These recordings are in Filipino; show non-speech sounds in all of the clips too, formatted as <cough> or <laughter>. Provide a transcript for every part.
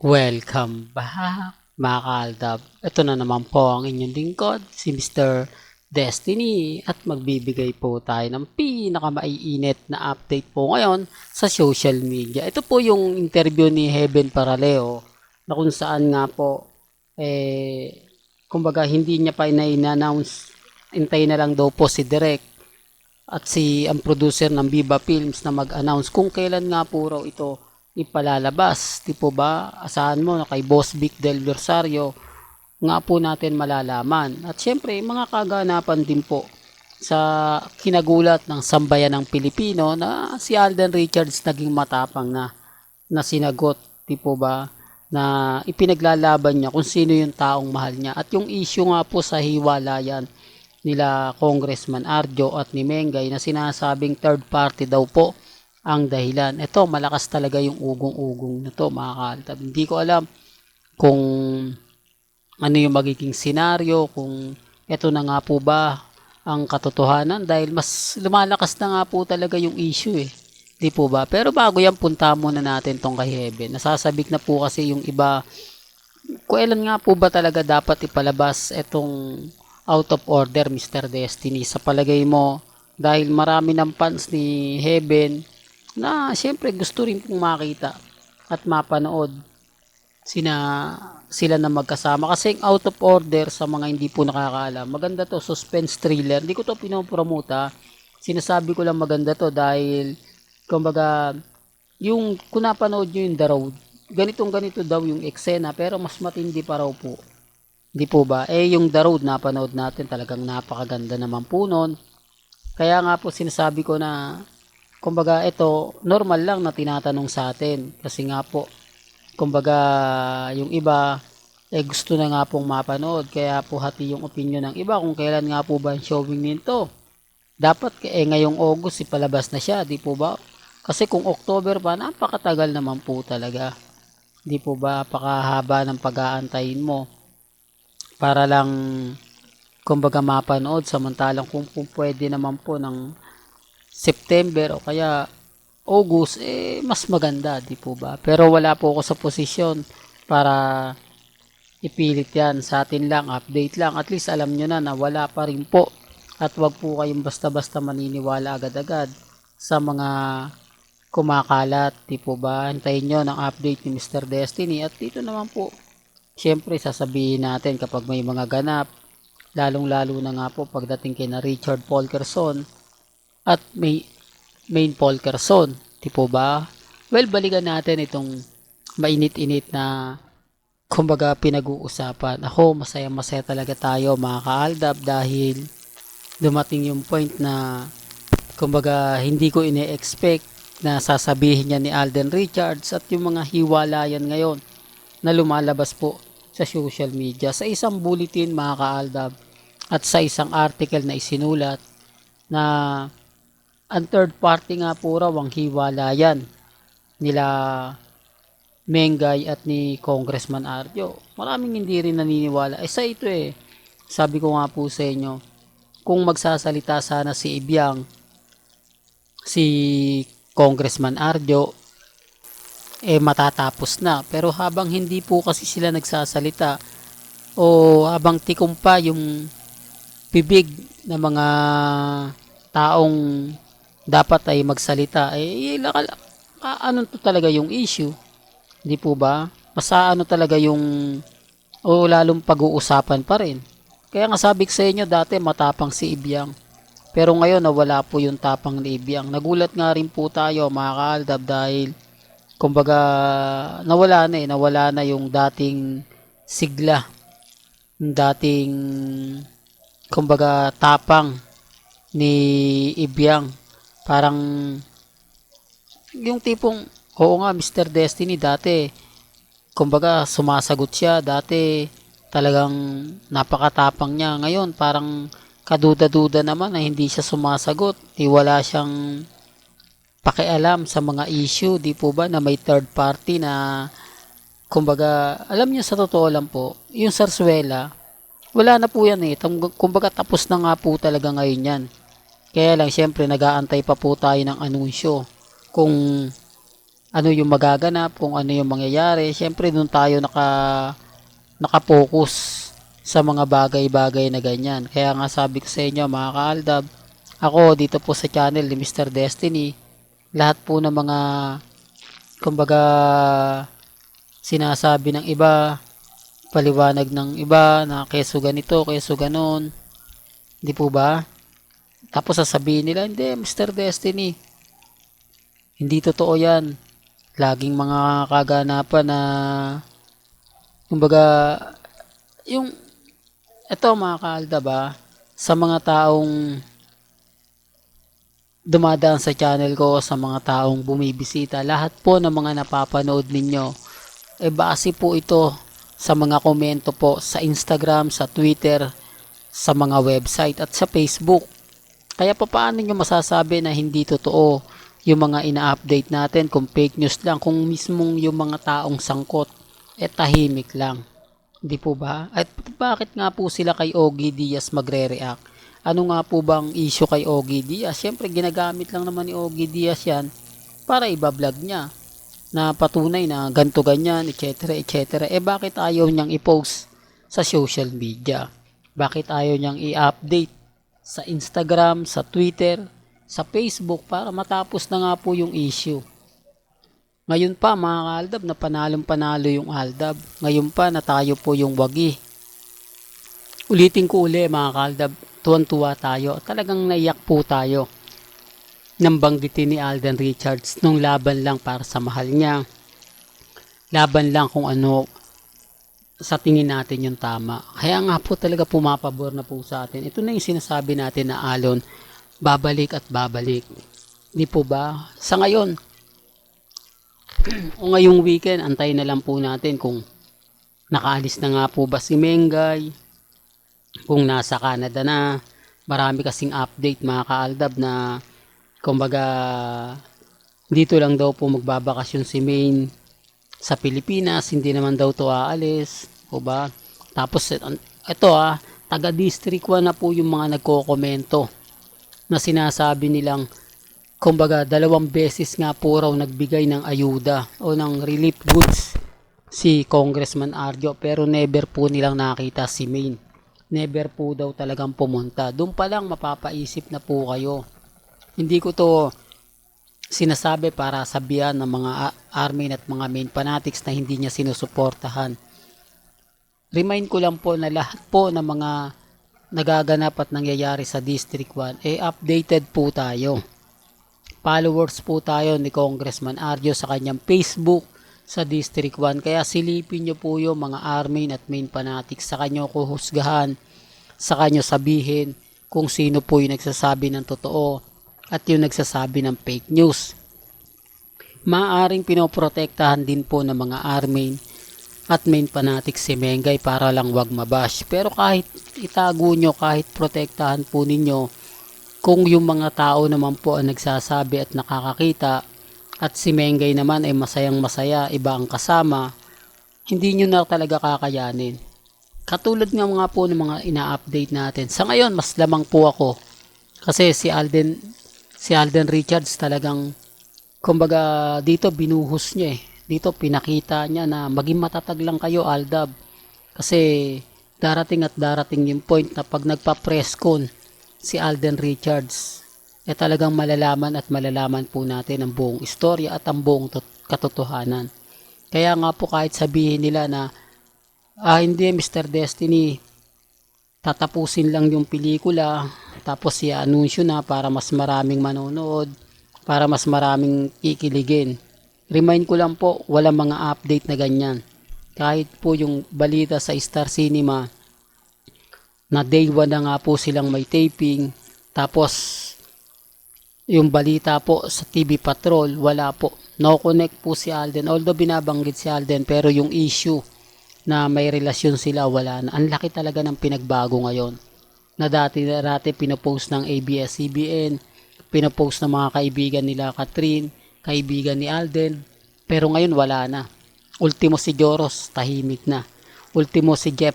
Welcome back mga kaaldab. Ito na naman po ang inyong lingkod, si Mr. Destiny at magbibigay po tayo ng pinakamaiinit na update po ngayon sa social media. Ito po yung interview ni Heaven Paraleo na kung saan nga po eh kumbaga hindi niya pa ina-announce intay na lang daw po si Direk at si ang producer ng Viva Films na mag-announce kung kailan nga po raw ito ipalalabas. Di po ba? Asahan mo na kay Boss Vic Del Versario nga po natin malalaman. At syempre, mga kaganapan din po sa kinagulat ng sambayan ng Pilipino na si Alden Richards naging matapang na na sinagot, di po ba? Na ipinaglalaban niya kung sino yung taong mahal niya. At yung issue nga po sa hiwalayan nila Congressman Arjo at ni Mengay na sinasabing third party daw po ang dahilan. Ito, malakas talaga yung ugong-ugong na to mga kaaltab. Hindi ko alam kung ano yung magiging senaryo, kung ito na nga po ba ang katotohanan dahil mas lumalakas na nga po talaga yung issue eh. Di po ba? Pero bago yan, punta muna natin tong kay Heaven. Nasasabik na po kasi yung iba, kailan nga po ba talaga dapat ipalabas itong out of order Mr. Destiny sa palagay mo dahil marami ng fans ni Heaven na siyempre gusto rin pong makita at mapanood sina sila na magkasama. Kasi out of order sa mga hindi po nakakaalam maganda to suspense thriller. Hindi ko to pinopromote sinasabi ko lang maganda to dahil kumbaga yung kung napanood nyo yung The Road ganitong ganito daw yung eksena pero mas matindi pa raw po. Hindi po ba? Eh yung The Road napanood natin talagang napakaganda naman po nun. Kaya nga po sinasabi ko na kumbaga ito normal lang na tinatanong sa atin. Kasi nga po kumbaga yung iba eh gusto na nga pong mapanood. Kaya po hati yung opinion ng iba kung kailan nga po ba ang showing nito. Dapat eh ngayong August ipalabas na siya di po ba? Kasi kung October pa napakatagal naman po talaga. Di po ba pakahaba ng pag-aantayin mo para lang kumbaga mapanood. Samantalang kung, kung pwede naman po ng September o kaya August, eh, mas maganda, di po ba? Pero wala po ako sa posisyon para ipilit yan sa atin lang, update lang. At least alam nyo na na wala pa rin po. At wag po kayong basta-basta maniniwala agad-agad sa mga kumakalat, di po ba? Hintayin nyo ng update ni Mr. Destiny. At dito naman po, syempre sasabihin natin kapag may mga ganap, lalong-lalo na nga po pagdating kay na Richard Polkerson, at may main Polkerson. Di po ba? Well, balikan natin itong mainit-init na kumbaga pinag-uusapan. Ako, masaya-masaya talaga tayo mga kaaldab dahil dumating yung point na kumbaga hindi ko ine-expect na sasabihin niya ni Alden Richards at yung mga hiwalayan ngayon na lumalabas po sa social media sa isang bulletin mga kaaldab at sa isang article na isinulat na ang third party nga po raw ang hiwalayan nila Mengay at ni Congressman Arjo. Maraming hindi rin naniniwala. Eh sa ito eh, sabi ko nga po sa inyo, kung magsasalita sana si Ibyang, si Congressman Arjo, eh matatapos na. Pero habang hindi po kasi sila nagsasalita, o habang tikom pa yung bibig ng mga taong dapat ay magsalita. Eh lakal, ano to talaga yung issue? Di po ba? Masa ano talaga yung o lalong pag-uusapan pa rin. Kaya nga sabi ko sa inyo dati matapang si Ibyang. Pero ngayon nawala po yung tapang ni Ibyang. Nagulat nga rin po tayo mga kaaldab dahil kumbaga nawala na eh. Nawala na yung dating sigla. Yung dating kumbaga tapang ni Ibyang parang yung tipong oo nga Mr. Destiny dati kumbaga sumasagot siya dati talagang napakatapang niya. Ngayon parang kaduda-duda naman na hindi siya sumasagot. Di wala siyang pakialam sa mga issue di po ba na may third party na kumbaga alam niyo sa totoo lang po yung sarsuela wala na po yan eh. Kumbaga tapos na nga po talaga ngayon yan kaya lang, syempre, nag-aantay pa po tayo ng anunsyo kung ano yung magaganap, kung ano yung mangyayari. Siyempre, doon tayo naka, nakapokus sa mga bagay-bagay na ganyan. Kaya nga sabi ko sa inyo, mga kaaldab, ako dito po sa channel ni Mr. Destiny, lahat po ng mga, kumbaga, sinasabi ng iba, paliwanag ng iba na keso ganito, keso ganon. Hindi po ba? Tapos sasabihin nila, hindi, Mr. Destiny. Hindi totoo yan. Laging mga kaganapan na, kumbaga, yung, ito mga kaalda ba, sa mga taong dumadaan sa channel ko, sa mga taong bumibisita, lahat po ng mga napapanood ninyo, eh base po ito sa mga komento po sa Instagram, sa Twitter, sa mga website at sa Facebook. Kaya pa paano nyo masasabi na hindi totoo yung mga ina-update natin kung fake news lang, kung mismong yung mga taong sangkot, eh tahimik lang. Di po ba? At bakit nga po sila kay Ogie Diaz magre-react? Ano nga po bang issue kay Ogie Diaz? Siyempre, ginagamit lang naman ni Ogie Diaz yan para iba-vlog niya na patunay na ganto ganyan, etc. etc. Eh bakit ayaw niyang i-post sa social media? Bakit ayaw niyang i-update sa Instagram, sa Twitter, sa Facebook para matapos na nga po yung issue? Ngayon pa mga kaaldab na panalong panalo yung aldab. Ngayon pa na tayo po yung wagi. Ulitin ko uli mga kaaldab, tuwan-tuwa tayo. Talagang naiyak po tayo nang banggitin ni Alden Richards nung laban lang para sa mahal niya. Laban lang kung ano sa tingin natin yung tama. Kaya nga po talaga pumapabor na po sa atin. Ito na yung sinasabi natin na Alon, babalik at babalik. Di po ba? Sa ngayon, <clears throat> o ngayong weekend, antayin na lang po natin kung nakaalis na nga po ba si Mengay, kung nasa Canada na. Marami kasing update mga kaaldab na kumbaga dito lang daw po magbabakasyon si Maine sa Pilipinas, hindi naman daw to aalis, o ba? Tapos ito ah, taga District 1 na po yung mga nagko-komento na sinasabi nilang kumbaga dalawang beses nga po raw nagbigay ng ayuda o ng relief goods si Congressman Arjo pero never po nilang nakita si Maine. Never po daw talagang pumunta. Doon pa lang mapapaisip na po kayo. Hindi ko to sinasabi para sabihan ng mga army at mga main fanatics na hindi niya sinusuportahan. Remind ko lang po na lahat po ng mga nagaganap at nangyayari sa District 1 eh updated po tayo. Followers po tayo ni Congressman Arjo sa kanyang Facebook sa District 1. Kaya silipin nyo po yung mga army at main fanatics sa kanyo kuhusgahan, sa kanyo sabihin kung sino po yung nagsasabi ng totoo at yung nagsasabi ng fake news. Maaring pinoprotektahan din po ng mga army at main fanatics si Mengay para lang wag mabash. Pero kahit itago nyo, kahit protektahan po ninyo, kung yung mga tao naman po ang nagsasabi at nakakakita, at si Mengay naman ay masayang masaya, iba ang kasama, hindi nyo na talaga kakayanin. Katulad nga mga po ng mga ina-update natin. Sa ngayon, mas lamang po ako. Kasi si Alden, si Alden Richards talagang, kumbaga dito binuhos niya eh. Dito pinakita niya na maging matatag lang kayo Aldab. Kasi darating at darating yung point na pag nagpa-press con si Alden Richards, eh talagang malalaman at malalaman po natin ang buong istorya at ang buong katotohanan. Kaya nga po kahit sabihin nila na ah, hindi Mr. Destiny tatapusin lang yung pelikula tapos i-anunsyo na para mas maraming manonood para mas maraming kikiligin. Remind ko lang po, wala mga update na ganyan. Kahit po yung balita sa Star Cinema na day 1 na nga po silang may taping tapos yung balita po sa TV Patrol, wala po. No connect po si Alden. Although binabanggit si Alden, pero yung issue na may relasyon sila, wala na. Ang laki talaga ng pinagbago ngayon. Na dati, dati pinopost ng ABS-CBN, pinopost ng mga kaibigan nila Catherine, kaibigan ni Alden, pero ngayon wala na. Ultimo si Joros, tahimik na. Ultimo si Jeff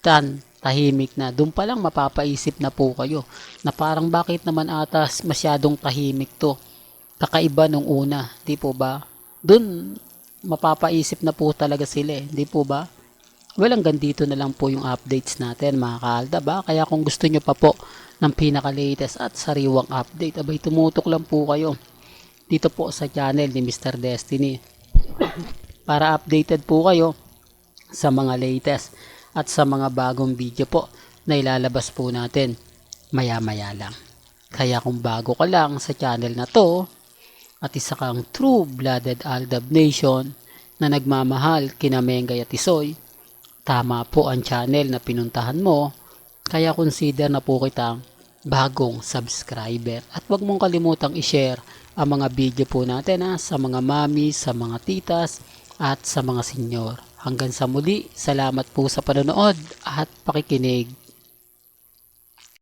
Tan, tahimik na. Doon pa lang mapapaisip na po kayo na parang bakit naman atas masyadong tahimik to. Kakaiba nung una, di po ba? dun mapapaisip na po talaga sila eh. Hindi po ba? Well, hanggang dito na lang po yung updates natin mga kaalda ba? Kaya kung gusto nyo pa po ng pinaka-latest at sariwang update, abay tumutok lang po kayo dito po sa channel ni Mr. Destiny <coughs> para updated po kayo sa mga latest at sa mga bagong video po na ilalabas po natin maya maya lang. Kaya kung bago ka lang sa channel na to at isa kang true-blooded Aldab Nation na nagmamahal kina Mengay at Isoy, tama po ang channel na pinuntahan mo kaya consider na po kitang bagong subscriber at huwag mong kalimutang i-share ang mga video po natin ha, sa mga mami, sa mga titas at sa mga senyor. Hanggang sa muli, salamat po sa panonood at pakikinig.